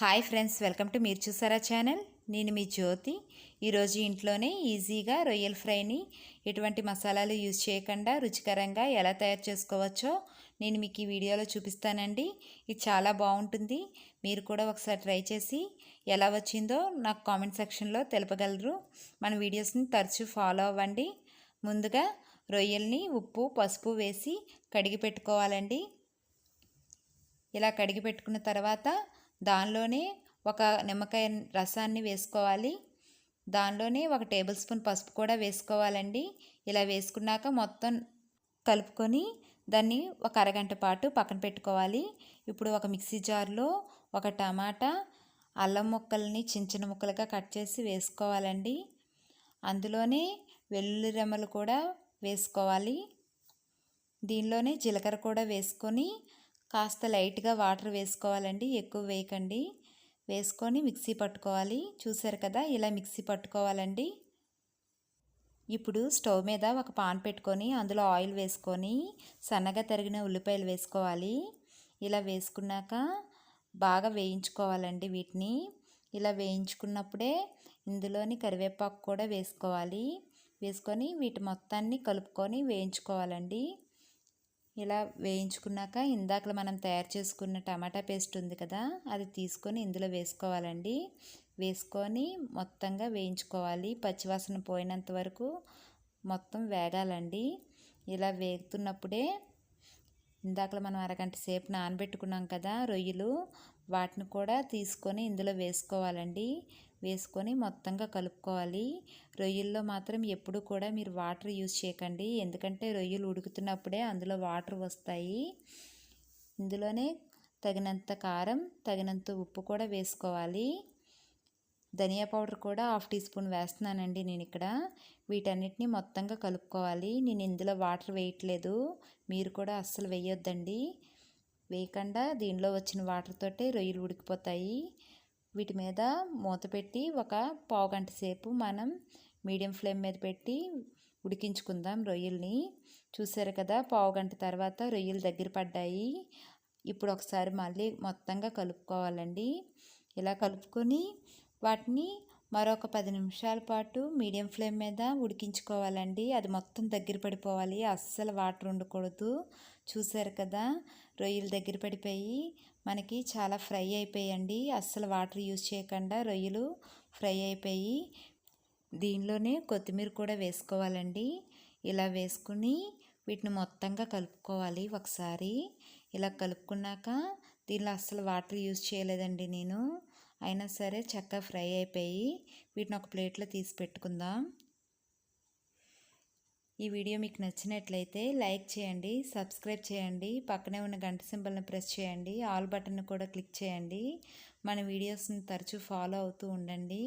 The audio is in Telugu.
హాయ్ ఫ్రెండ్స్ వెల్కమ్ టు మీరు చూసారా ఛానల్? నేను మీ జ్యోతి. ఈరోజు ఇంట్లోనే ఈజీగా రొయ్యల ఫ్రైని ఎటువంటి మసాలాలు యూజ్ చేయకుండా రుచికరంగా ఎలా తయారు చేసుకోవచ్చో నేను మీకు ఈ వీడియోలో చూపిస్తానండి. ఇది చాలా బాగుంటుంది. మీరు కూడా ఒకసారి ట్రై చేసి ఎలా వచ్చిందో నాకు కామెంట్ సెక్షన్లో తెలపగలరు. మన వీడియోస్ని తరచూ ఫాలో అవ్వండి. ముందుగా రొయ్యల్ని ఉప్పు పసుపు వేసి కడిగి పెట్టుకోవాలండి. ఇలా కడిగి పెట్టుకున్న తర్వాత దానిలోనే ఒక నిమ్మకాయ రసాన్ని వేసుకోవాలి. దానిలోనే ఒక టేబుల్ స్పూన్ పసుపు కూడా వేసుకోవాలండి. ఇలా వేసుకున్నాక మొత్తం కలుపుకొని దాన్ని ఒక అరగంట పాటు పక్కన పెట్టుకోవాలి. ఇప్పుడు ఒక మిక్సీ జార్లో ఒక టమాటా అల్లం ముక్కల్ని చిన్న చిన్న ముక్కలుగా కట్ చేసి వేసుకోవాలండి. అందులోనే వెల్లుల్లి రెమ్మలు కూడా వేసుకోవాలి. దీనిలోనే జీలకర్ర కూడా వేసుకొని కాస్త లైట్గా వాటర్ వేసుకోవాలండి ఎక్కువ వేయకండి. వేసుకొని మిక్సీ పట్టుకోవాలి. చూసారు కదా ఇలా మిక్సీ పట్టుకోవాలండి. ఇప్పుడు స్టవ్ మీద ఒక పాన్ పెట్టుకొని అందులో ఆయిల్ వేసుకొని సన్నగా తరిగిన ఉల్లిపాయలు వేసుకోవాలి. ఇలా వేసుకున్నాక బాగా వేయించుకోవాలండి వీటిని. ఇలా వేయించుకున్నప్పుడే ఇందులోని కరివేపాకు కూడా వేసుకోవాలి. వేసుకొని వీటి మొత్తాన్ని కలుపుకొని వేయించుకోవాలండి. ఇలా వేయించుకున్నాక ఇందాక మనం తయారు చేసుకున్న టమాటా పేస్ట్ ఉంది కదా అది తీసుకొని ఇందులో వేసుకోవాలండి. వేసుకొని మొత్తంగా వేయించుకోవాలి. పచ్చివాసన పోయినంత వరకు మొత్తం వేగాలండి. ఇలా వేగుతున్నప్పుడే ఇందాక మనం అరగంట సేపు నానబెట్టుకున్నాం కదా రొయ్యలు వాటిని కూడా తీసుకొని ఇందులో వేసుకోవాలండి. వేసుకొని మొత్తంగా కలుపుకోవాలి. రొయ్యల్లో మాత్రం ఎప్పుడు కూడా మీరు వాటర్ యూజ్ చేయకండి. ఎందుకంటే రొయ్యలు ఉడుకుతున్నప్పుడే అందులో వాటర్ వస్తాయి. ఇందులోనే తగినంత కారం తగినంత ఉప్పు కూడా వేసుకోవాలి. ధనియా పౌడర్ కూడా హాఫ్ టీ స్పూన్ వేస్తున్నానండి నేను ఇక్కడ. వీటన్నిటిని మొత్తంగా కలుపుకోవాలి. నేను ఇందులో వాటర్ వేయట్లేదు. మీరు కూడా అస్సలు వేయొద్దండి. వేయకుండా దీనిలో వచ్చిన వాటర్ తోటే రొయ్యలు ఉడికిపోతాయి. వీటి మీద మూత పెట్టి ఒక పావు గంట సేపు మనం మీడియం ఫ్లేమ్ మీద పెట్టి ఉడికించుకుందాం రొయ్యల్ని. చూసారు కదా పావు గంట తర్వాత రొయ్యలు దగ్గర పడ్డాయి. ఇప్పుడు ఒకసారి మళ్ళీ మొత్తంగా కలుపుకోవాలండి. ఇలా కలుపుకొని వాటిని మరొక పది నిమిషాల పాటు మీడియం ఫ్లేమ్ మీద ఉడికించుకోవాలండి. అది మొత్తం దగ్గర పడిపోవాలి. అస్సలు వాటర్ ఉండకూడదు. చూసారు కదా రొయ్యలు దగ్గర పడిపోయి మనకి చాలా ఫ్రై అయిపోయాయండి అస్సలు వాటర్ యూజ్ చేయకుండా రొయ్యలు ఫ్రై అయిపోయి దీనిలోనే కొత్తిమీర కూడా వేసుకోవాలండి. ఇలా వేసుకుని వీటిని మొత్తంగా కలుపుకోవాలి ఒకసారి. ఇలా కలుపుకున్నాక దీనిలో అస్సలు వాటర్ యూజ్ చేయలేదండి నేను. అయినా సరే చక్కగా ఫ్రై అయిపోయి వీటిని ఒక ప్లేట్లో తీసి పెట్టుకుందాం. ఈ వీడియో మీకు నచ్చినట్లయితే లైక్ చేయండి సబ్స్క్రైబ్ చేయండి పక్కనే ఉన్న గంట సింబల్ని ప్రెస్ చేయండి ఆల్ బటన్ కూడా క్లిక్ చేయండి. మన వీడియోస్ని తరచూ ఫాలో అవుతూ ఉండండి.